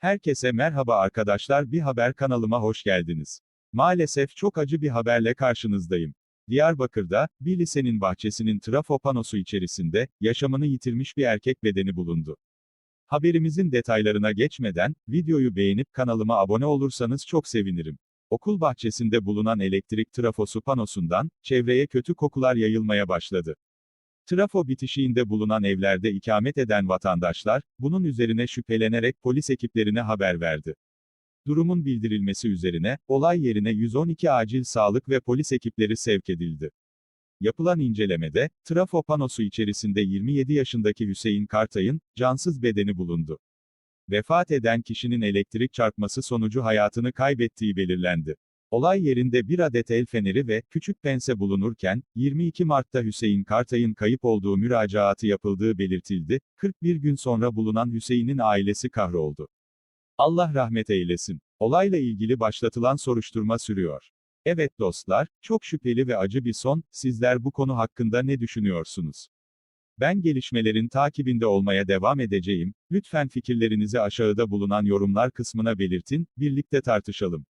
Herkese merhaba arkadaşlar bir haber kanalıma hoş geldiniz. Maalesef çok acı bir haberle karşınızdayım. Diyarbakır'da, bir lisenin bahçesinin trafo panosu içerisinde, yaşamını yitirmiş bir erkek bedeni bulundu. Haberimizin detaylarına geçmeden, videoyu beğenip kanalıma abone olursanız çok sevinirim. Okul bahçesinde bulunan elektrik trafosu panosundan, çevreye kötü kokular yayılmaya başladı. Trafo bitişiğinde bulunan evlerde ikamet eden vatandaşlar, bunun üzerine şüphelenerek polis ekiplerine haber verdi. Durumun bildirilmesi üzerine, olay yerine 112 acil sağlık ve polis ekipleri sevk edildi. Yapılan incelemede, trafo panosu içerisinde 27 yaşındaki Hüseyin Kartay'ın, cansız bedeni bulundu. Vefat eden kişinin elektrik çarpması sonucu hayatını kaybettiği belirlendi. Olay yerinde bir adet el feneri ve küçük pense bulunurken, 22 Mart'ta Hüseyin Kartay'ın kayıp olduğu müracaatı yapıldığı belirtildi, 41 gün sonra bulunan Hüseyin'in ailesi kahroldu. Allah rahmet eylesin. Olayla ilgili başlatılan soruşturma sürüyor. Evet dostlar, çok şüpheli ve acı bir son, sizler bu konu hakkında ne düşünüyorsunuz? Ben gelişmelerin takibinde olmaya devam edeceğim, lütfen fikirlerinizi aşağıda bulunan yorumlar kısmına belirtin, birlikte tartışalım.